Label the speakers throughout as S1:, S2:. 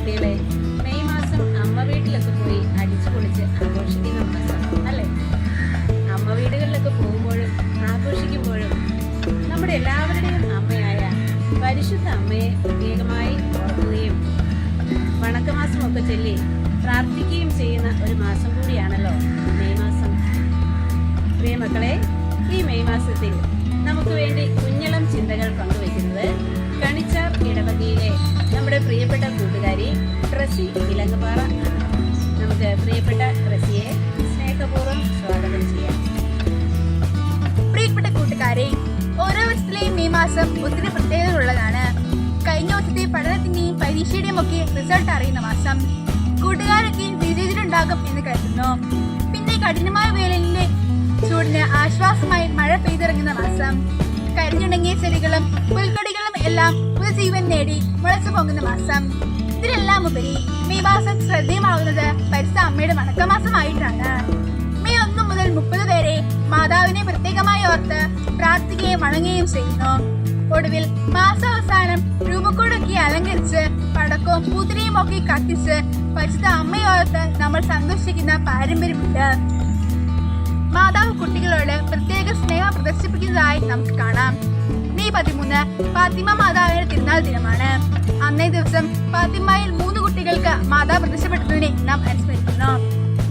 S1: കുട്ടികളെ മെയ് മാസം അമ്മ വീട്ടിലൊക്കെ പോയി അടിച്ചു പൊളിച്ച് ആഘോഷിക്കുന്ന മാസം അല്ലേ? അമ്മ വീടുകളിലൊക്കെ പോകുമ്പോഴും ആഘോഷിക്കുമ്പോഴും നമ്മുടെ എല്ലാവരുടെയും അമ്മയായ പരിശുദ്ധ അമ്മയെ പ്രത്യേകമായി ഓർക്കുകയും വണക്കമാസം ഒക്കെ ചൊല്ലി പ്രാർത്ഥിക്കുകയും ചെയ്യുന്ന ഒരു മാസം കൂടിയാണല്ലോ മെയ് മാസം. പ്രിയ മക്കളെ ഈ മെയ് മാസത്തിൽ നമുക്ക് വേണ്ടി കുഞ്ഞളം ചിന്തകൾ പങ്കുവയ്ക്കുന്നത് കണിച്ചാർ ഇടവകയിലെ നമ്മുടെ പ്രിയപ്പെട്ട ഇലങ്ങപാറ ആണ്. നമുക്ക് പ്രിയപ്പെട്ട റസിയെ സ്നേഹപൂർവം സ്വാഗതം ചെയ്യാം.
S2: പ്രിയപ്പെട്ട കൂട്ടുകാരെ ഓരോ വർഷത്തിലെയും മെയ് മാസം ഒത്തിരി പ്രത്യേകതകളുള്ളതാണ് കഴിഞ്ഞ വർഷത്തെ പഠനത്തിന്റെയും പരീക്ഷയുടെയും ഒക്കെ റിസൾട്ട് അറിയുന്ന മാസം കൂട്ടുകാരൊക്കെ വിജയിച്ചിട്ടുണ്ടാകും എന്ന് കരുതുന്നു. പിന്നെ കഠിനമായ വേലിന്റെ ചൂടിന് ആശ്വാസമായി മഴ പെയ്തിറങ്ങുന്ന മാസം. കരിഞ്ഞുണങ്ങിയ ചെടികളും പുൽക്കൊടികളും എല്ലാം പുതുജീവൻ നേടി മുളച്ചു പൊങ്ങുന്ന മാസം. ഇതിലെല്ലാം ഉപരി മെയ് മാസം ശ്രദ്ധേയമാവുന്നത് പരിസ അമ്മയുടെ വണക്കമാസമായിട്ടാണ്. മെയ് ഒന്ന് മുതൽ മുപ്പത് വരെ മാതാവിനെ പ്രത്യേകമായി ഓർത്ത് പ്രാർത്ഥിക്കുകയും വണങ്ങുകയും ചെയ്യുന്നു. ഒടുവിൽ മാസാവസാനം രൂപക്കൂടൊക്കെ അലങ്കരിച്ച് പടക്കവും പൂത്തിരിയും ഒക്കെ കത്തിച്ച് പരിശുദ്ധ അമ്മയോർത്ത് നമ്മൾ സന്തോഷിക്കുന്ന പാരമ്പര്യമുണ്ട്. മാതാവ് കുട്ടികളോട് പ്രത്യേക സ്നേഹം പ്രദർശിപ്പിക്കുന്നതായി നമുക്ക് കാണാം. മെയ് പതിമൂന്ന് ഫാത്തിമ മാതാവിന്റെ ദിനമാണ്. അന്നേ ദിവസം ഫാത്തിമയിൽ മൂന്ന് കുട്ടികൾക്ക് മാതാ പ്രത്യക്ഷപ്പെട്ടതിനെ നാം അനുസ്മരിക്കുന്നു.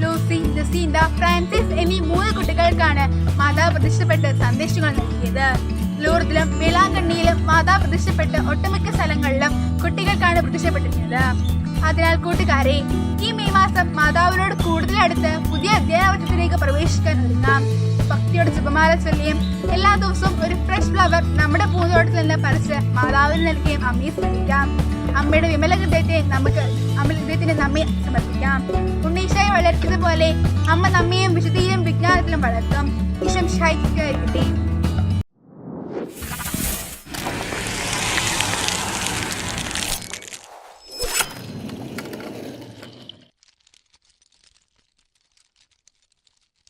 S2: ലൂസി ജസീന്ത ഫ്രാൻസിസ് എന്നീ മൂന്ന് കുട്ടികൾക്കാണ് മാതാ പ്രത്യക്ഷപ്പെട്ട് സന്ദേശങ്ങൾ നൽകിയത്. ലൂർദിലും വേളാങ്കണ്ണിയിലും മാതാ പ്രത്യക്ഷപ്പെട്ട് ഒട്ടുമിക്ക സ്ഥലങ്ങളിലും കുട്ടികൾക്കാണ് പ്രത്യക്ഷപ്പെട്ടിരുന്നത് അതിനാൽ കൂട്ടുകാരെ ഈ മെയ് മാസം മാതാവിനോട് കൂടുതൽ അടുത്ത് പുതിയ അധ്യയനത്തിലേക്ക് പ്രവേശിക്കാൻ ഒരുങ്ങാം. ഭക്തിയോട് ജപമാല ചൊല്ലിയും എല്ലാ ദിവസവും ഒരു ഫ്രഷ് ഫ്ലവർ നമ്മുടെ പൂന്തോട്ടത്തിൽ നിന്ന് പറിച്ച് മാതാവിന് നൽകുകയും അമ്മയെ സ്മരിക്കാം അമ്മയുടെ വിമല ഹൃദയത്തെ നമുക്ക് ഹൃദയത്തിന് നമ്മെ സമർപ്പിക്കാം. ഉണ്ണീശായി വളർത്തിയതുപോലെ അമ്മ നമ്മയും വിശുദ്ധിയിലും വിജ്ഞാനത്തിലും വളർത്തും. ഈശം ഷായിക്കായിരിക്കട്ടെ